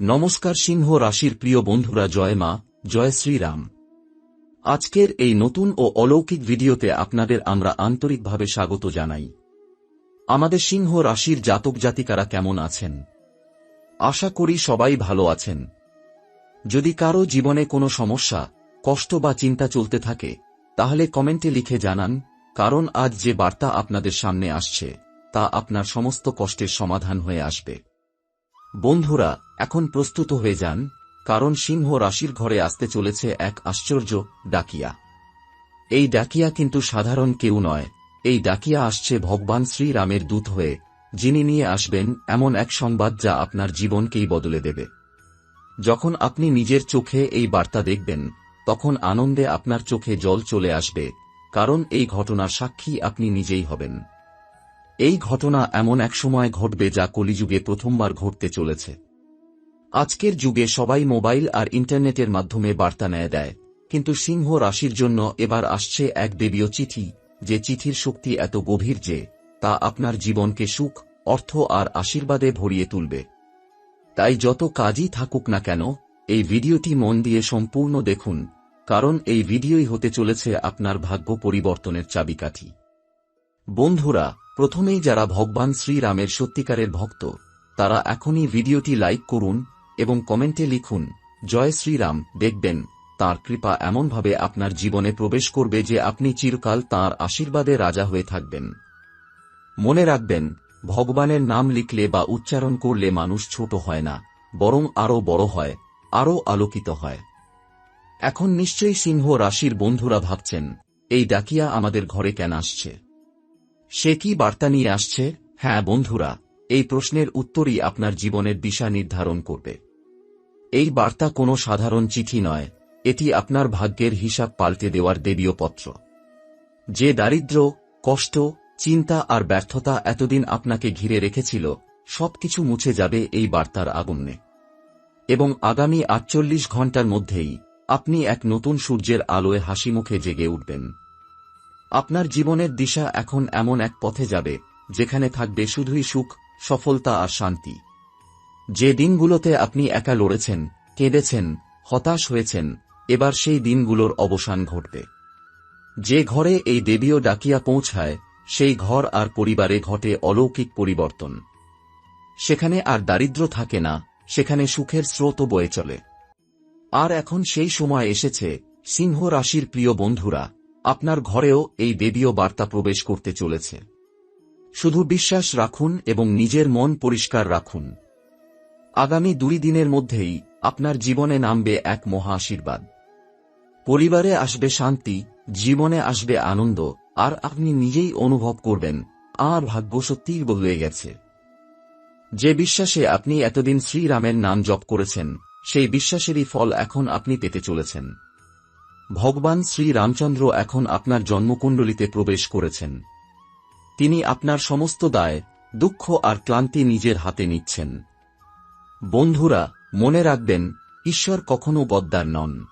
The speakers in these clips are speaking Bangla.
নমস্কার সিংহ রাশির প্রিয় বন্ধুরা, জয় মা, জয় শ্রীরাম। আজকের এই নতুন ও অলৌকিক ভিডিওতে আপনাদের আমরা আন্তরিকভাবে স্বাগত জানাই। আমাদের সিংহ রাশির জাতক জাতিকারা কেমন আছেন? আশা করি সবাই ভালো আছেন। যদি কারও জীবনে কোনো সমস্যা, কষ্ট বা চিন্তা চলতে থাকে, তাহলে কমেন্টে লিখে জানান, কারণ আজ যে বার্তা আপনাদের সামনে আসছে, তা আপনার সমস্ত কষ্টের সমাধান হয়ে আসবে। বন্ধুরা, এখন প্রস্তুত হয়ে যান, কারণ সিংহ রাশির ঘরে আসতে চলেছে এক আশ্চর্য ডাকিয়া। এই ডাকিয়া কিন্তু সাধারণ কেউ নয়। এই ডাকিয়া আসছে ভগবান শ্রীরামের দূত হয়ে, যিনি নিয়ে আসবেন এমন এক সংবাদ যা আপনার জীবনকেই বদলে দেবে। যখন আপনি নিজের চোখে এই বার্তা দেখবেন, তখন আনন্দে আপনার চোখে জল চলে আসবে, কারণ এই ঘটনার সাক্ষী আপনি নিজেই হবেন। এই ঘটনা এমন এক সময় ঘটবে যা কলিযুগে প্রথমবার ঘটতে চলেছে। আজকের যুগে সবাই মোবাইল আর ইন্টারনেটের মাধ্যমে বার্তা নেয় দেয়, কিন্তু সিংহ রাশির জন্য এবার আসছে এক দেবীয় চিঠি, যে চিঠির শক্তি এত গভীর যে তা আপনার জীবনকে সুখ, অর্থ আর আশীর্বাদে ভরিয়ে তুলবে। তাই যত কাজই থাকুক না কেন, এই ভিডিওটি মন দিয়ে সম্পূর্ণ দেখুন, কারণ এই ভিডিওই হতে চলেছে আপনার ভাগ্য পরিবর্তনের চাবিকাঠি। বন্ধুরা প্রথমেই যারা ভগবান শ্রীরামের সত্যিকারের ভক্ত, তারা এখনই ভিডিওটি লাইক করুন এবং কমেন্টে লিখুন, জয় শ্রীরাম, দেখবেন, তার কৃপা এমনভাবে আপনার জীবনে প্রবেশ করবে যে আপনি চিরকাল তাঁর আশীর্বাদে রাজা হয়ে থাকবেন। মনে রাখবেন, ভগবানের নাম লিখলে বা উচ্চারণ করলে মানুষ ছোট হয় না, বরং আরও বড় হয়, আরও আলোকিত হয়। এখন নিশ্চয়ই সিংহ রাশির বন্ধুরা ভাবছেন, এই ডাকিয়া আমাদের ঘরে কেন আসছে? সে কি বার্তা নিয়ে আসছে? হ্যাঁ বন্ধুরা, এই প্রশ্নের উত্তরই আপনার জীবনের দিশা নির্ধারণ করবে। এই বার্তা কোনো সাধারণ চিঠি নয়, এটি আপনার ভাগ্যের হিসাব পাল্টে দেওয়ার দেবীয় পত্র। যে দারিদ্র, কষ্ট, চিন্তা আর ব্যর্থতা এতদিন আপনাকে ঘিরে রেখেছিল, সবকিছু মুছে যাবে এই বার্তার আগুনে। এবং আগামী আটচল্লিশ ঘণ্টার মধ্যেই আপনি এক নতুন সূর্যের আলোয় হাসি মুখে জেগে উঠবেন। আপনার জীবনের দিশা এখন এমন এক পথে যাবে, যেখানে থাকবে শুধুই সুখ, সফলতা আর শান্তি। যে দিনগুলোতে আপনি একা লড়েছেন, কেঁদেছেন, হতাশ হয়েছেন, এবার সেই দিনগুলোর অবসান ঘটবে। যে ঘরে এই দেবীয় ডাকিয়া পৌঁছায়, সেই ঘর আর পরিবারে ঘটে অলৌকিক পরিবর্তন। সেখানে আর দারিদ্র থাকে না, সেখানে সুখের স্রোতও বয়ে চলে। আর এখন সেই সময় এসেছে, সিংহ রাশির প্রিয় বন্ধুরা। আপনার ঘরেও এই দেবীয় বার্তা প্রবেশ করতে চলেছে। শুধু বিশ্বাস রাখুন এবং নিজের মন পরিষ্কার রাখুন। আগামী দুই দিনের মধ্যেই আপনার জীবনে নামবে এক মহা আশীর্বাদ। পরিবারে আসবে শান্তি, জীবনে আসবে আনন্দ, আর আপনি নিজেই অনুভব করবেন, আর ভাগ্য সত্যিই বদলে গেছে। যে বিশ্বাসে আপনি এতদিন শ্রীরামের নাম জপ করেছেন, সেই বিশ্বাসেরই ফল এখন আপনি পেতে চলেছেন। ভগবান শ্রী রামচন্দ্র এখন আপনার জন্মকুণ্ডলিতে প্রবেশ করেছেন। তিনি আপনার সমস্ত দায়, দুঃখ আর ক্লান্তি নিজের হাতে নিচ্ছেন। বন্ধুরা, মনে রাখবেন, ঈশ্বর কখনো বদ্দার নন।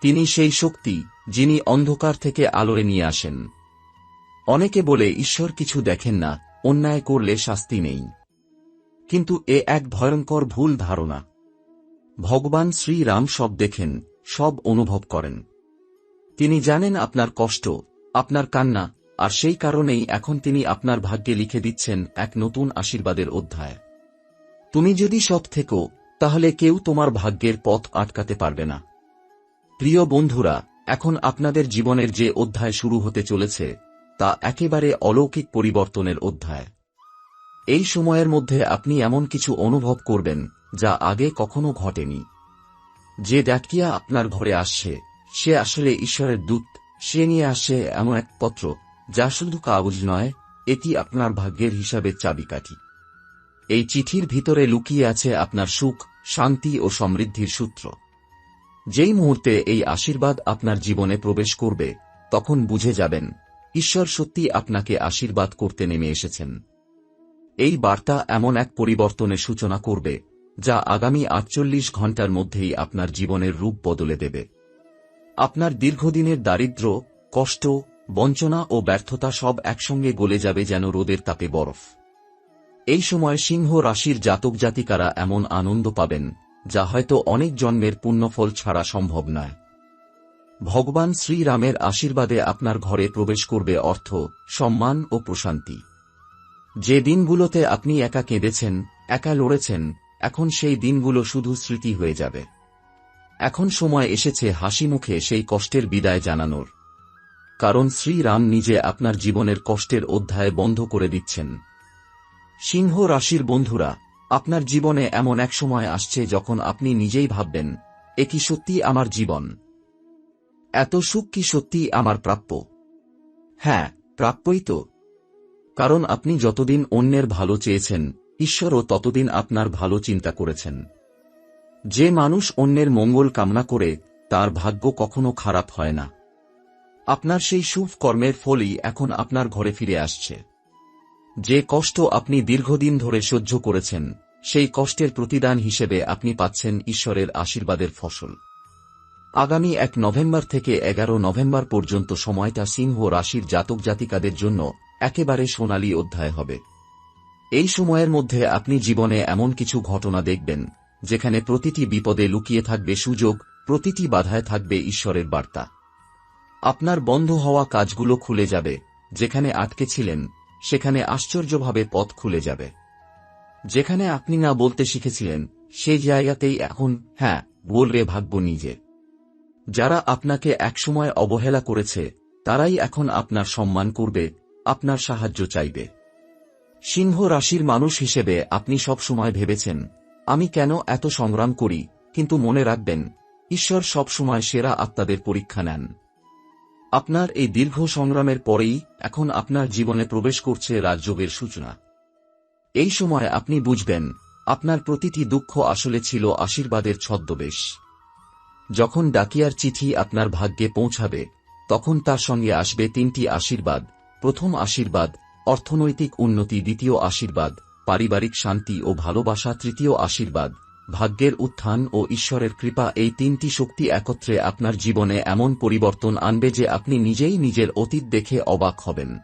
তিনি সেই শক্তি, যিনি অন্ধকার থেকে আলোরে নিয়ে আসেন। অনেকে বলে, ঈশ্বর কিছু দেখেন না, অন্যায় করলে শাস্তি নেই। কিন্তু এ এক ভয়ঙ্কর ভুল ধারণা। ভগবান শ্রীরাম সব দেখেন সব অনুভব করেন। তিনি জানেন আপনার কষ্ট, আপনার কান্না, আর সেই কারণেই এখন তিনি আপনার ভাগ্যে লিখে দিচ্ছেন এক নতুন আশীর্বাদের অধ্যায়। তুমি যদি সব থেকো, তাহলে কেউ তোমার ভাগ্যের পথ আটকাতে পারবে না। প্রিয় বন্ধুরা, এখন আপনাদের জীবনের যে অধ্যায় শুরু হতে চলেছে, তা একেবারে অলৌকিক পরিবর্তনের অধ্যায়। এই সময়ের মধ্যে আপনি এমন কিছু অনুভব করবেন, যা আগে কখনো ঘটেনি। যে ডাকিয়া আপনার ঘরে আসছে সে আসলে ঈশ্বরের দূত। সে নিয়ে আসে এমন এক পত্র, যা শুধু কাগজ নয়, এটি আপনার ভাগ্যের হিসাবে চাবিকাঠি। এই চিঠির ভিতরে লুকিয়ে আছে আপনার সুখ, শান্তি ও সমৃদ্ধির সূত্র। যেই মুহূর্তে এই আশীর্বাদ আপনার জীবনে প্রবেশ করবে, তখন বুঝে যাবেন, ঈশ্বর সত্যি আপনাকে আশীর্বাদ করতে নেমে এসেছেন। এই বার্তা এমন এক পরিবর্তনের সূচনা করবে যা আগামী আটচল্লিশ ঘণ্টার মধ্যেই আপনার জীবনের রূপ বদলে দেবে। আপনার দীর্ঘদিনের দারিদ্র, কষ্ট, বঞ্চনা ও ব্যর্থতা সব একসঙ্গে গলে যাবে যেন রোদের তাপে বরফ। এই সময় সিংহ রাশির জাতক জাতিকারা এমন আনন্দ পাবেন, যা হয়তো অনেক জন্মের পুণ্যফল ছাড়া সম্ভব নয়। ভগবান শ্রীরামের আশীর্বাদে আপনার ঘরে প্রবেশ করবে অর্থ, সম্মান ও প্রশান্তি। যে দিনগুলোতে আপনি একা কেঁদেছেন, একা লড়েছেন এখন সেই দিনগুলো শুধু স্মৃতি হয়ে যাবে। এখন সময় এসেছে হাসি মুখে সেই কষ্টের বিদায় জানানোর। কারণ শ্রীরাম নিজে আপনার জীবনের কষ্টের অধ্যায় বন্ধ করে দিচ্ছেন। সিংহ রাশির বন্ধুরা, আপনার জীবনে এমন এক সময় আসছে যখন আপনি নিজেই ভাববেন, এ কি সত্যি আমার জীবন? এত সুখ কি সত্যি আমার প্রাপ্য? হ্যাঁ প্রাপ্যই তো। কারণ আপনি যতদিন অন্যের ভালো চেয়েছেন ঈশ্বরও ততদিন আপনার ভালো চিন্তা করেছেন। যে মানুষ অন্যের মঙ্গল কামনা করে, তার ভাগ্য কখনো খারাপ হয় না। আপনার সেই শুভ কর্মের ফলই এখন আপনার ঘরে ফিরে আসছে। যে কষ্ট আপনি দীর্ঘদিন ধরে সহ্য করেছেন, সেই কষ্টের প্রতিদান হিসেবে আপনি পাচ্ছেন ঈশ্বরের আশীর্বাদের ফসল। আগামী এক নভেম্বর থেকে এগারো নভেম্বর পর্যন্ত সময়টা সিংহ রাশির জাতক জাতিকাদের জন্য একেবারে সোনালী অধ্যায় হবে। এই সময়ের মধ্যে আপনি জীবনে এমন কিছু ঘটনা দেখবেন, যেখানে প্রতিটি বিপদে লুকিয়ে থাকবে সুযোগ, প্রতিটি বাধায় থাকবে ঈশ্বরের বার্তা। আপনার বন্ধ হওয়া কাজগুলো খুলে যাবে, যেখানে আটকে ছিলেন, সেখানে আশ্চর্যভাবে পথ খুলে যাবে। যেখানে আপনি না বলতে শিখেছিলেন, সেই জায়গাতেই এখন হ্যাঁ বলবে ভাগ্য নিজে। যারা আপনাকে একসময় অবহেলা করেছে, তারাই এখন আপনার সম্মান করবে, আপনার সাহায্য চাইবে। সিংহ রাশির মানুষ হিসেবে আপনি সব সময় ভেবেছেন, আমি কেন এত সংগ্রাম করি, কিন্তু মনে রাখবেন, ঈশ্বর সব সময় সেরা আত্মাদের পরীক্ষা নেন। আপনার এই দীর্ঘ সংগ্রামের পরেই এখন আপনার জীবনে প্রবেশ করছে রাজযোগের সূচনা। এই সময় আপনি বুঝবেন, আপনার প্রতিটি দুঃখ আসলে ছিল আশীর্বাদের ছদ্মবেশ। যখন ডাকিয়ার চিঠি আপনার ভাগ্যে পৌঁছাবে, তখন তার সঙ্গে আসবে তিনটি আশীর্বাদ, প্রথম আশীর্বাদ অর্থনৈতিক উন্নতি দ্বিতীয় আশীর্বাদ, পারিবারিক শান্তি ও ভালোবাসা তৃতীয় আশীর্বাদ। ভাগ্যের উত্থান ও ঈশ্বরের কৃপা এই তিনটি শক্তি একত্রে আপনার জীবনে এমন পরিবর্তন আনবে যে আপনি নিজেই নিজের অতীত দেখে অবাক হবেন।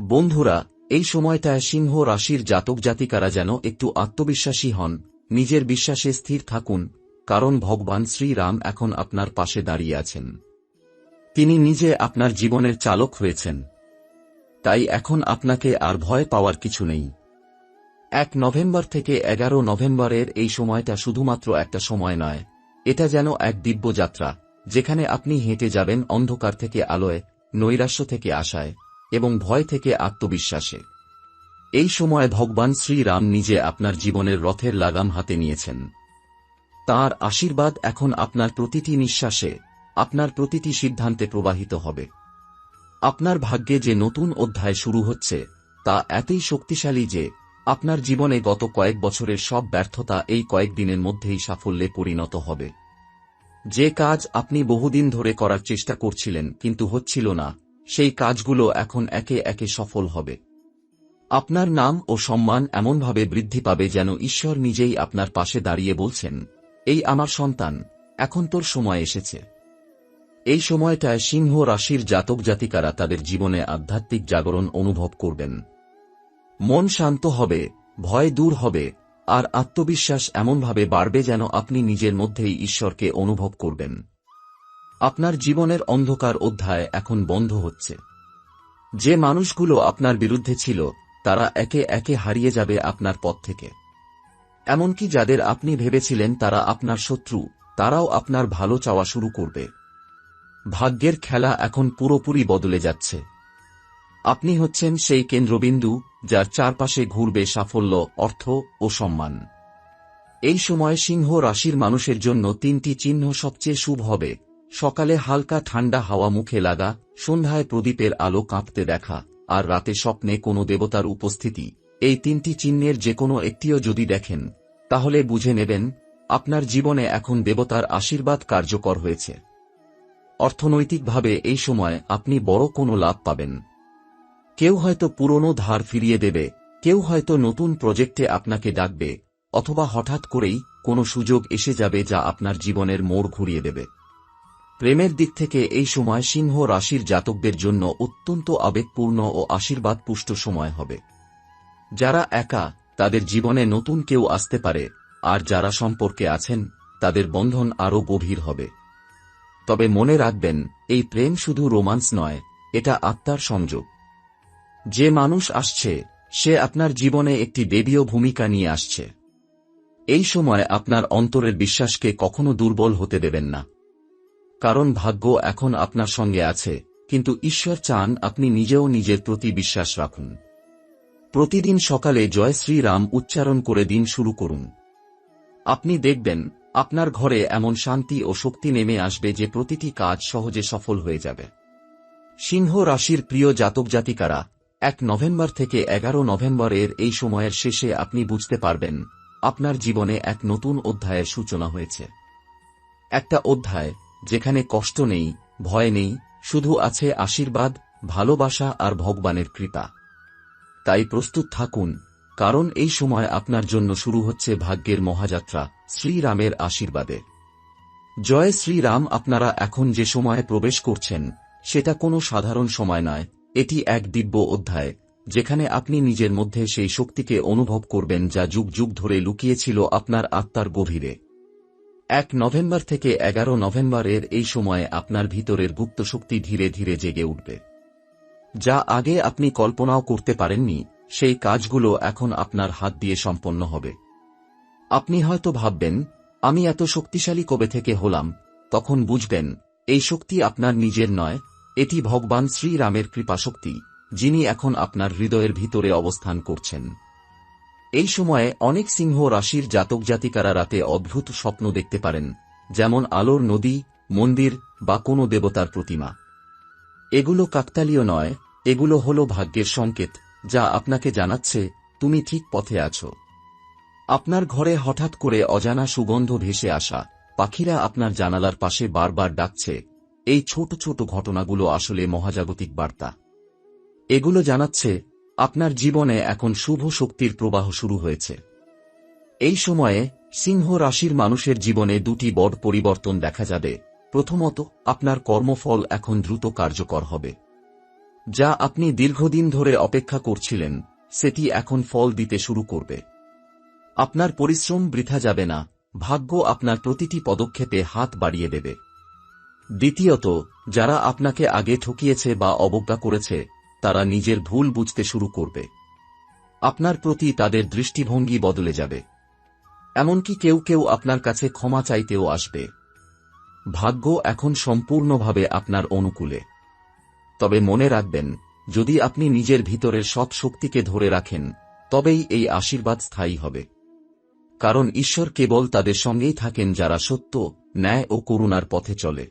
বন্ধুরা, এই সময়টায় সিংহ রাশির জাতক জাতিকারা যেন একটু আত্মবিশ্বাসী হন, নিজের বিশ্বাসে স্থির থাকুন, কারণ ভগবান শ্রীরাম এখন আপনার পাশে দাঁড়িয়ে আছেন। তিনি নিজে আপনার জীবনের চালক হয়েছেন। তাই এখন আপনাকে আর ভয় পাওয়ার কিছু নেই। এক নভেম্বর থেকে এগারো নভেম্বরের এই সময়টা শুধুমাত্র একটা সময় নয়। এটা যেন এক দিব্য যাত্রা, যেখানে আপনি হেঁটে যাবেন অন্ধকার থেকে আলোয়, নৈরাশ্য থেকে আশায়, এবং ভয় থেকে আত্মবিশ্বাসে। এই সময় ভগবান শ্রীরাম নিজে আপনার জীবনের রথের লাগাম হাতে নিয়েছেন। তার আশীর্বাদ এখন আপনার প্রতিটি নিঃশ্বাসে, আপনার প্রতিটি সিদ্ধান্তে প্রবাহিত হবে। আপনার ভাগ্যে যে নতুন অধ্যায় শুরু হচ্ছে, তা এতই শক্তিশালী যে আপনার জীবনে গত কয়েক বছরের সব ব্যর্থতা এই কয়েকদিনের মধ্যেই সাফল্যে পরিণত হবে। যে কাজ আপনি বহুদিন ধরে করার চেষ্টা করছিলেন কিন্তু হচ্ছিল না, সেই কাজগুলো এখন একে একে সফল হবে। আপনার নাম ও সম্মান এমনভাবে বৃদ্ধি পাবে যেন ঈশ্বর নিজেই আপনার পাশে দাঁড়িয়ে বলছেন, এই আমার সন্তান, এখন তোর সময় এসেছে। এই সময়টায় সিংহ রাশির জাতক জাতিকারা তাদের জীবনে আধ্যাত্মিক জাগরণ অনুভব করবেন। মন শান্ত হবে, ভয় দূর হবে, আর আত্মবিশ্বাস এমনভাবে বাড়বে যেন আপনি নিজের মধ্যেই ঈশ্বরকে অনুভব করবেন। আপনার জীবনের অন্ধকার অধ্যায় এখন বন্ধ হচ্ছে। যে মানুষগুলো আপনার বিরুদ্ধে ছিল, তারা একে একে হারিয়ে যাবে আপনার পথ থেকে। এমনকি যাদের আপনি ভেবেছিলেন তারা আপনার শত্রু, তারাও আপনার ভালো চাওয়া শুরু করবে। ভাগ্যের খেলা এখন পুরোপুরি বদলে যাচ্ছে। আপনি হচ্ছেন সেই কেন্দ্রবিন্দু যার চারপাশে ঘুরবে সাফল্য, অর্থ ও সম্মান। এই সময় সিংহ রাশির মানুষের জন্য তিনটি চিহ্ন সবচেয়ে শুভ হবে। সকালে হালকা ঠান্ডা হাওয়া মুখে লাগা, সন্ধ্যায় প্রদীপের আলো কাঁপতে দেখা, আর রাতে স্বপ্নে কোনো দেবতার উপস্থিতি। এই তিনটি চিহ্নের যে কোনো একটিও যদি দেখেন, তাহলে বুঝে নেবেন, আপনার জীবনে এখন দেবতার আশীর্বাদ কার্যকর হয়েছে। অর্থনৈতিকভাবে এই সময় আপনি বড় কোনো লাভ পাবেন। কেউ হয়তো পুরনো ধার ফিরিয়ে দেবে, কেউ হয়তো নতুন প্রজেক্টে আপনাকে ডাকবে, অথবা হঠাৎ করেই কোনো সুযোগ এসে যাবে যা আপনার জীবনের মোড় ঘুরিয়ে দেবে। প্রেমের দিক থেকে এই সময় সিংহ রাশির জাতকদের জন্য অত্যন্ত আবেগপূর্ণ ও আশীর্বাদ পুষ্ট সময় হবে। যারা একা, তাদের জীবনে নতুন কেউ আসতে পারে, আর যারা সম্পর্কে আছেন, তাদের বন্ধন আরও গভীর হবে। তবে মনে রাখবেন, এই প্রেম শুধু রোমান্স নয়, এটা আত্মার সংযোগ। যে মানুষ আসছে, সে আপনার জীবনে একটি দেবীয় ভূমিকা নিয়ে আসছে। এই সময় আপনার অন্তরের বিশ্বাসকে কখনো দুর্বল হতে দেবেন না। কারণ ভাগ্য এখন আপনার সঙ্গে আছে, কিন্তু ঈশ্বর চান আপনি নিজেও নিজের প্রতি বিশ্বাস রাখুন। প্রতিদিন সকালে জয় শ্রীরাম উচ্চারণ করে দিন শুরু করুন। আপনি দেখবেন আপনার ঘরে এমন শান্তি ও শক্তি নেমে আসবে যে প্রতিটি কাজ সহজে সফল হয়ে যাবে। সিংহ রাশির প্রিয় জাতক জাতিকারা, এক নভেম্বর থেকে এগারো নভেম্বরের এই সময়ের শেষে আপনি বুঝতে পারবেন, আপনার জীবনে এক নতুন অধ্যায়ের সূচনা হয়েছে। একটা অধ্যায় যেখানে কষ্ট নেই, ভয় নেই, শুধু আছে আশীর্বাদ, ভালোবাসা আর ভগবানের কৃপা। তাই প্রস্তুত থাকুন কারণ এই সময় আপনার জন্য শুরু হচ্ছে ভাগ্যের মহাযাত্রা, শ্রীরামের আশীর্বাদে। জয় শ্রীরাম, আপনারা এখন যে সময়ে প্রবেশ করছেন, সেটা কোনো সাধারণ সময় নয়, এটি এক দিব্য অধ্যায়, যেখানে আপনি নিজের মধ্যে সেই শক্তিকে অনুভব করবেন যা যুগ যুগ ধরে লুকিয়েছিল আপনার আত্মার গভীরে। এক নভেম্বর থেকে এগারো নভেম্বরের এই সময়ে আপনার ভিতরের গুপ্ত শক্তি ধীরে ধীরে জেগে উঠবে। যা আগে আপনি কল্পনাও করতে পারেননি সেই কাজগুলো এখন আপনার হাত দিয়ে সম্পন্ন হবে। আপনি হয়তো ভাববেন, আমি এত শক্তিশালী কবে থেকে হলাম, তখন বুঝবেন, এই শক্তি আপনার নিজের নয়, এটি ভগবান শ্রীরামের কৃপাশক্তি, যিনি এখন আপনার হৃদয়ের ভিতরে অবস্থান করছেন। এই সময়ে অনেক সিংহ রাশির জাতক জাতিকারা রাতে অদ্ভুত স্বপ্ন দেখতে পারেন, যেমন আলোর নদী, মন্দির বা কোনো দেবতার প্রতিমা। এগুলো কাকতালীয় নয়, এগুলো হল ভাগ্যের সংকেত যা আপনাকে জানাচ্ছে, তুমি ঠিক পথে আছো। আপনার ঘরে হঠাৎ করে অজানা সুগন্ধ ভেসে আসা, পাখিরা আপনার জানালার পাশে বারবার ডাকছে। এই ছোট ছোট ঘটনাগুলো আসলে মহাজাগতিক বার্তা। এগুলো জানাচ্ছে, আপনার জীবনে এখন শুভ শক্তির প্রবাহ শুরু হয়েছে। এই সময়ে সিংহ রাশির মানুষের জীবনে দুটি বড় পরিবর্তন দেখা যাবে। প্রথমত, আপনার কর্মফল এখন দ্রুত কার্যকর হবে। যা আপনি দীর্ঘদিন ধরে অপেক্ষা করছিলেন, সেটি এখন ফল দিতে শুরু করবে। আপনার পরিশ্রম বৃথা যাবে না, ভাগ্য আপনার প্রতিটি পদক্ষেপে হাত বাড়িয়ে দেবে। দ্বিতীয়ত, যারা আপনাকে আগে ঠকিয়েছে বা অবজ্ঞা করেছে, তারা নিজের ভুল বুঝতে শুরু করবে। আপনার প্রতি তাদের দৃষ্টিভঙ্গি বদলে যাবে। এমনকি কেউ কেউ আপনার কাছে ক্ষমা চাইতেও আসবে। ভাগ্য এখন সম্পূর্ণভাবে আপনার অনুকূলে। তবে মনে রাখবেন, যদি আপনি নিজের ভিতরের সৎ শক্তিকে ধরে রাখেন, তবেই এই আশীর্বাদ স্থায়ী হবে। কারণ ঈশ্বর কেবল তাদের সঙ্গেই থাকেন যারা সত্য, ন্যায় ও করুণার পথে চলে।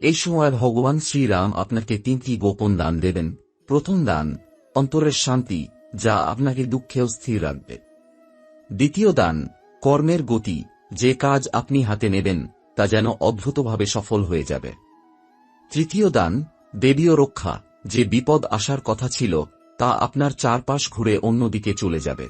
এই সময় ভগবান শ্রীরাম আপনাকে তিনটি গোপন দান দেবেন। প্রথম দান, অন্তরের শান্তি, যা আপনাকে দুঃখেও স্থির রাখবে। দ্বিতীয় দান, কর্মের গতি, যে কাজ আপনি হাতে নেবেন, তা যেন অদ্ভুতভাবে সফল হয়ে যাবে। তৃতীয় দান দেবীয় রক্ষা, যে বিপদ আসার কথা ছিল, তা আপনার চারপাশ ঘুরে অন্যদিকে চলে যাবে।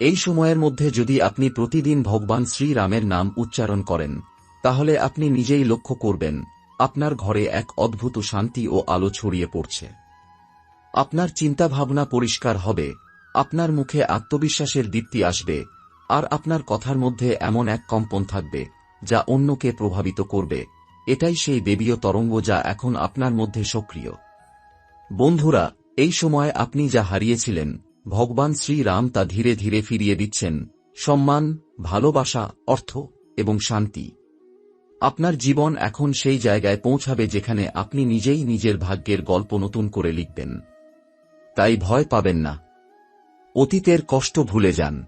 এই সময়ের মধ্যে যদি আপনি প্রতিদিন ভগবান শ্রীরামের নাম উচ্চারণ করেন, তাহলে আপনি নিজেই লক্ষ্য করবেন, আপনার ঘরে এক অদ্ভুত শান্তি ও আলো ছড়িয়ে পড়ছে। আপনার চিন্তাভাবনা পরিষ্কার হবে, আপনার মুখে আত্মবিশ্বাসের দীপ্তি আসবে, আর আপনার কথার মধ্যে এমন এক কম্পন থাকবে, যা অন্যকে প্রভাবিত করবে। এটাই সেই দেবীয় তরঙ্গ যা এখন আপনার মধ্যে সক্রিয়। বন্ধুরা, এই সময় আপনি যা হারিয়েছিলেন, ভগবান শ্রীরাম তা ধীরে ধীরে ফিরিয়ে দিচ্ছেন। সম্মান, ভালোবাসা, অর্থ এবং শান্তি। আপনার জীবন এখন সেই জায়গায় পৌঁছাবে যেখানে আপনি নিজেই নিজের ভাগ্যের গল্প নতুন করে লিখবেন। তাই ভয় পাবেন না। অতীতের কষ্ট ভুলে যান।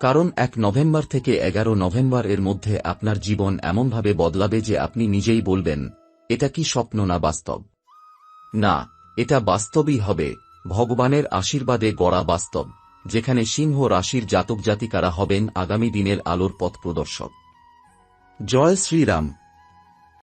কারণ এক নভেম্বর থেকে এগারো নভেম্বর এর মধ্যে আপনার জীবন এমনভাবে বদলাবে যে আপনি নিজেই বলবেন, এটা কি স্বপ্ন না বাস্তব? না, এটা বাস্তবই হবে। ভগবানের আশীর্বাদে গড়া বাস্তব, যেখানে সিংহ রাশির জাতক জাতিকারা হবেন আগামী দিনের আলোর পথ প্রদর্শক। জয় শ্রীরাম।